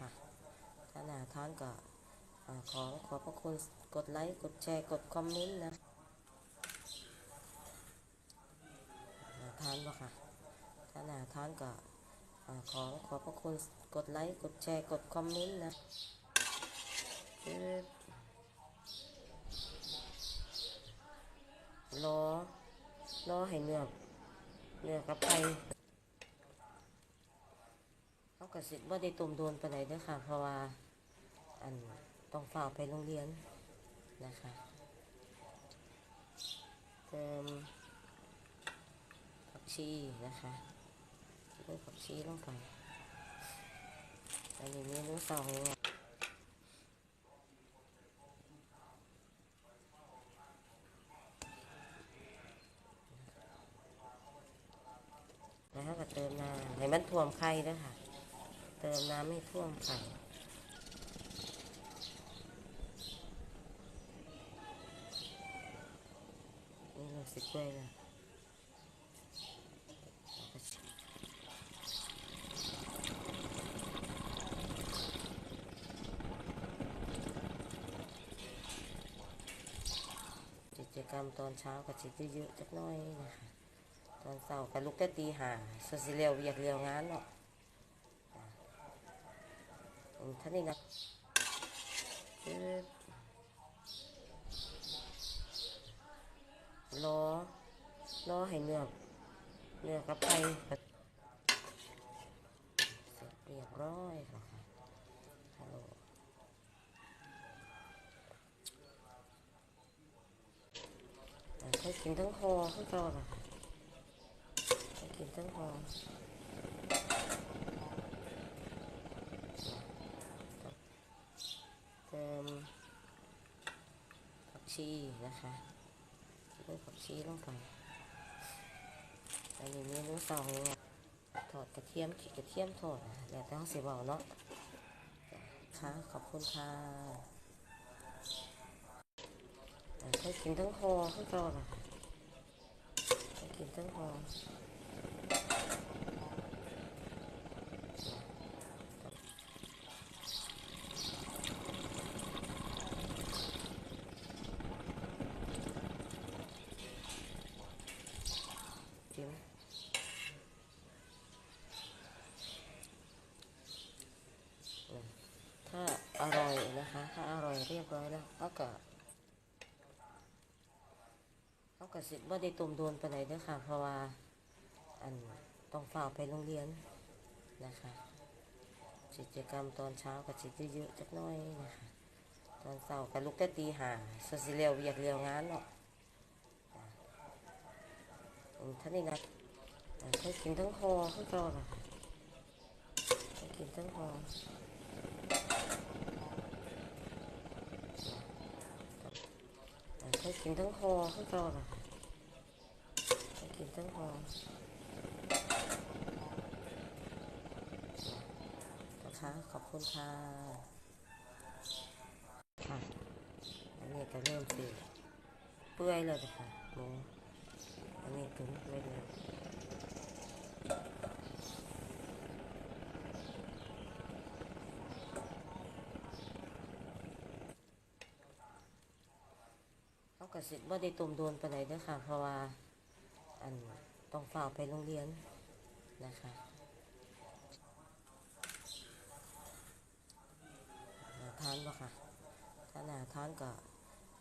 ค่ะถ้าหนาทานก็ขอขอบพระคุณกดไลค์ กดแชร์ กดคอมเมนต์นะหนาทานบ่ค่ะถ้าหนาทานก็ขอขอบพระคุณกดไลค์ กดแชร์ กดคอมเมนต์นะรอรอให้เนื้อเนื้อกับไก่ กระสิบ่ได้ตุ่มโดนไปไหนเด้อค่ะ เพราะว่าอันต้องฝ่ากไปโรงเรียนนะคะเติมผักชีนะคะด้วยผักชีลงไปอันนี้เมนูสองเนี่ยแล้วก็เติมน้ำให้มันท่วมไข่ด้วยค่ะ เติมน้ำให้ท่วมไข่นี่เราสิกล้วยนะกิจกรรมตอนเช้าก็จะเยอะๆจักน้อยนะคะตอนเช้าก็ลุกแต่ตีหาสสิเรียวเวียกเรียวงานเนาะ ท่านนี้นะปึ๊บรอรอให้เนื้อเนื้อกับไก่เสร็จเรียบร้อยแล้วค่ะฮัลโหลอ่าใช้กินทั้งคอทั้งจอละค่ะใช้กินทั้งคอ เติม ผักชีนะคะด้วยผักชีลงไปอันนี้เมนูสองเนี่ยทอดกระเทียมขีดกระเทียมทอดแล้วแต่เขาเสียเบาเนาะค่ะขอบคุณค่ะอ่าใช้กินทั้งคอทั้งจอละค่ะใช้กินทั้งคอจิ้มอืมถ้าอร่อยนะคะ ถ้าอร่อยเรียบร้อยแล้วเขา ก็เขาก็สิบ่ได้ตุ่มโดนไปไหนเด้อค่ะ เพราะว่าอันต้องฝ่าไปโรงเรียนนะคะกิจกรรมตอนเช้าก็จะเยอะๆจักหน้อยนะคะตอนเช้าก็ลุกแต่ตีหาสสิเรียวเวียกเรียวงานเนาะท่านนี้นะอ่ากินทั้งคอทั้งจอละค่ะใช้กินทั้งคออ่า ให้กินทั้งคอทั้งจอละค่ะให้กินทั้งคอนะคะขอบคุณค่ะค่ะอันนี้ก็เริ่มสีเปื่อยเลยนะคะหมูอันนี้ถึงไม่เลย กระสิบ่ได้ตุ่มโดนไปไหนเด้อค่ะ เพราะว่าอันต้องฝ่ากไปโรงเรียนนะคะหนาทานบ่ค่ะถ้าหนาทานก็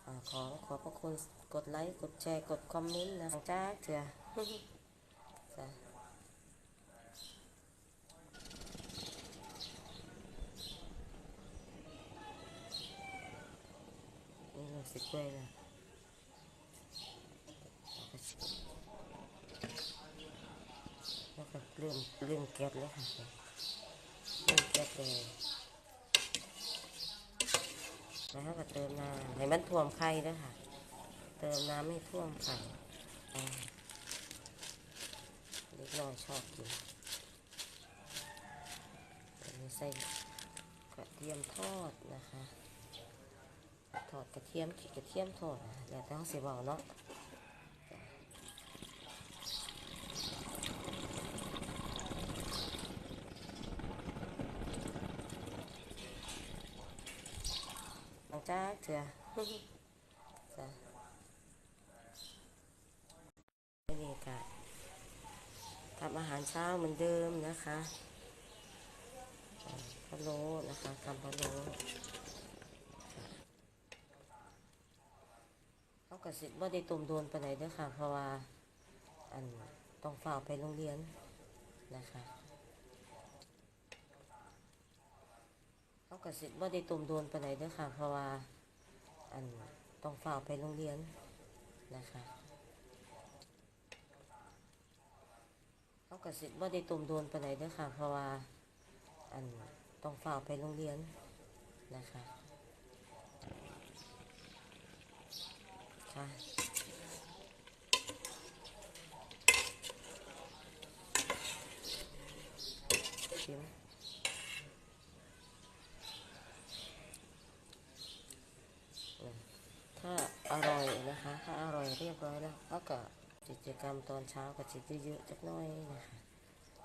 อ่าขอขอบพระคุณกดไลค์กดแชร์กดคอมเมนต์นะจ้าเถื่อจ้ะนี่เราสิกล้วยนะแล้วก็เรื่องเรื่องแก๊สเลยค่ะเรื่องแก๊สเลยแล้วก็เติมน้ำให้มันท่วมไข่ด้วยค่ะ เติมน้ำให้ท่วมไข่อ่าเล็กน้อยชอบกินอันนี้ใส่กระเทียมทอดนะคะ ทอดกระเทียมขีดกระเทียมทอดแล้วแต่เขาเสียเบาเนาะ จ้าเถื่อจ้ะบรรยากาศทำอาหารเช้าเหมือนเดิมนะคะอ่าพะโล้นะคะทำพะโล้เขากระสิบว่าได้ต้มโดนไปไหนเด้อค่ะ เพราะว่าอันต้องฝ่ากไปโรงเรียนนะคะเขา กระสิบว่าได้ต้มโดนไปไหนเด้อค่ะ เพราะว่าอันต้องฝ่ากไปโรงเรียนนะคะเขากระสิบว่าได้ต้มโดนไปไหนเด้อค่ะ เพราะว่าอันต้องฝ่ากไปโรงเรียนนะคะค่ะ ชิมอืมถ้าอร่อยนะคะ ถ้าอร่อย เรียบร้อยแล้วก็กิจกรรมตอนเช้าก็จะเยอะๆจักน้อยนะคะ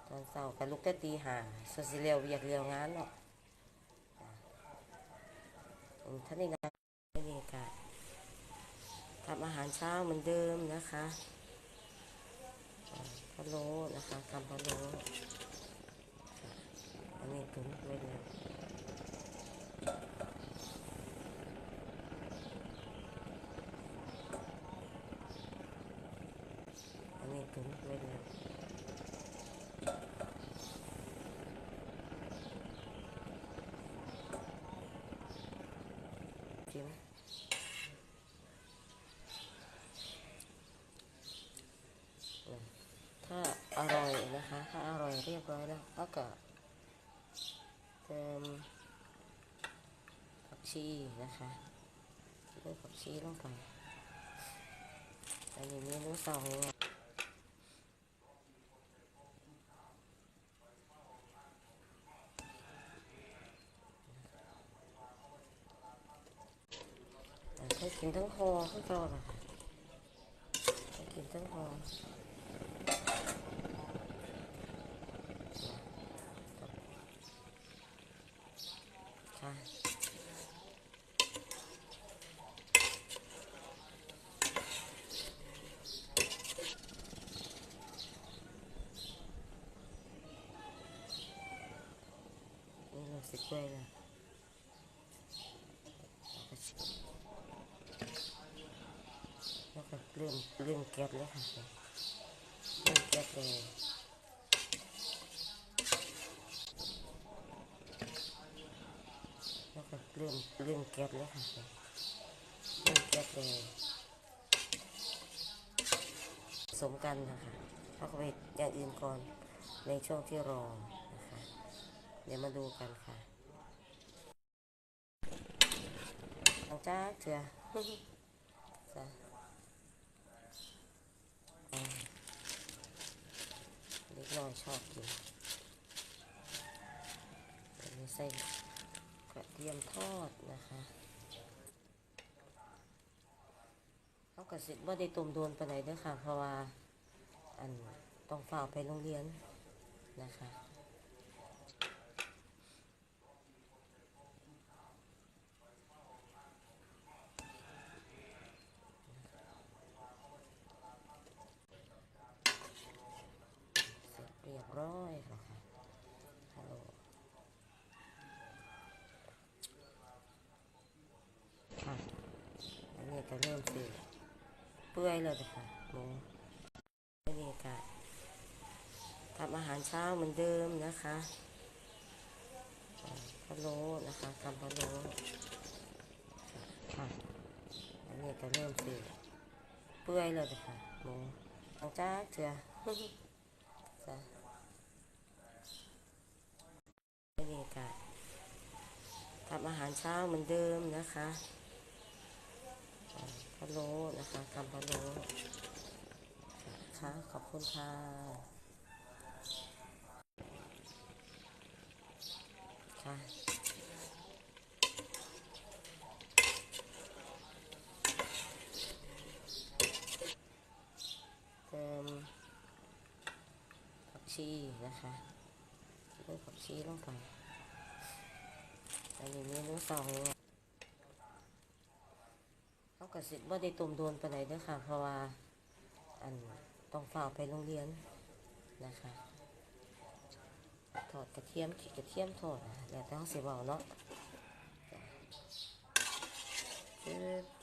ตอนเช้าก็ลุกแต่ตีห้าสสิเลียวอยากเลียวงานเนาะอ่าอืมท่านนี่นะบรรยากาศทำอาหารเช้าเหมือนเดิมนะคะพะโล้นะคะทำพะโล้อันนี้ตุ๋นไว้แล้วอันนี้ตุ๋นไว้แล้ว ชิมอืมถ้าอร่อยนะคะ ถ้าอร่อยเรียบร้อยแล้วแล้วก็เติมผักชีนะคะเติมผักชีลงไปอันนี้เมนูสองใช้ กินทั้งห่อข้างต่อค่ะใช้กินทั้งห่อค่ะนี่เราสิกล้วยนะ แล้วก็เริ่มเริ่มแก๊สแล้วค่ะเริ่มแก๊สเลยแล้วก็เริ่มเริ่มแก๊สแล้วค่ะเริ่มแก๊สเลยสมกันนะคะแล้วก็ไปอย่างอื่นก่อนในช่วงที่รอนะคะ เดี๋ยวมาดูกันค่ะหลังจากเถื่อจ้ะอ่าเล็ก น้อยชอบกินอันนี้ใส่กระเทียมทอดนะคะเขากระสิบว่าได้ตุ่มโดนไปไหนเด้อค่ะ เพราะว่าอันต้องฝ่าไปโรงเรียนนะคะ เสร็จเรียบร้อยแล้วค่ะฮัลโหลค่ะ อันนี้ก็เริ่มสิเปื่อยเลยนะคะหมูบรรยากาศทำอาหารเช้าเหมือนเดิมนะคะพะโล้นะคะทำพะโล้ค่ะอันนี้ก็เริ่มสิเปื่อยเลยนะคะหมูหลังจากเถื่อจ้ะบรรยากาศทำอาหารเช้าเหมือนเดิมนะคะะโล้นะคะทำพะโล้ค่ะขอบคุณค่ะค่ะเติมผักชีนะคะเติมผักชีลงไปอันนี้เมนูสอง สิบ่ได้ตุ่มโดนไปไหนดเด้อค่ะ เพราะว่าอันต้องฝ้าไปโรงเรียนนะคะถอดกระเทียมขีดกระเทียมถอดแล้วแต่เฮาสิเว้าเนาะจ้ะปึ๊บ